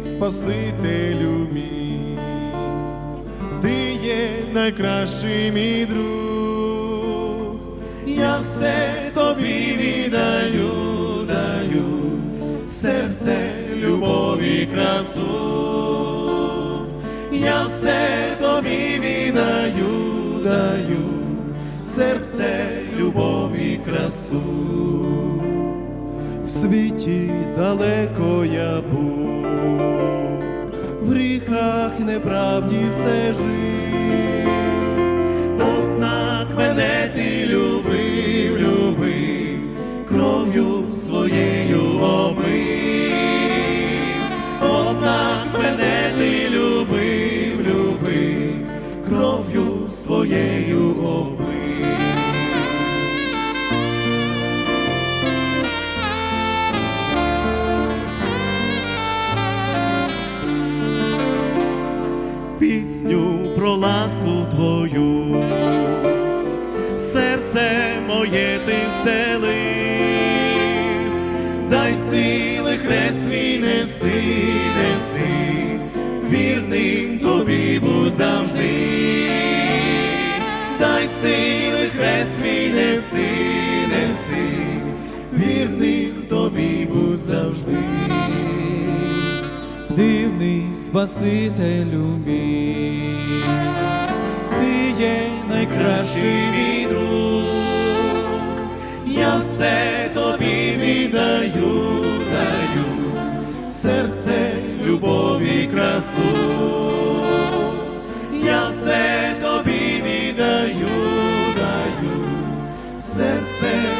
Спасителю мій, ти є найкращий мій друг, я все тобі віддаю, даю, серце, любов і красу, я все тобі віддаю, даю, серце, любов і красу. В світі далеко я був, в гріхах неправді все жив, однак мене ти любив, любив, кров'ю своєю омив, однак мене ти любив, любив, кров'ю своєю омив. Пісню про ласку твою, серце моє ти всели, дай сили хрест свій нести, нести, вірним дивний Спасителю мій, ти є найкращий мій друг, я все тобі віддаю, даю, серце, любов і красу, я все тобі віддаю, даю, серце.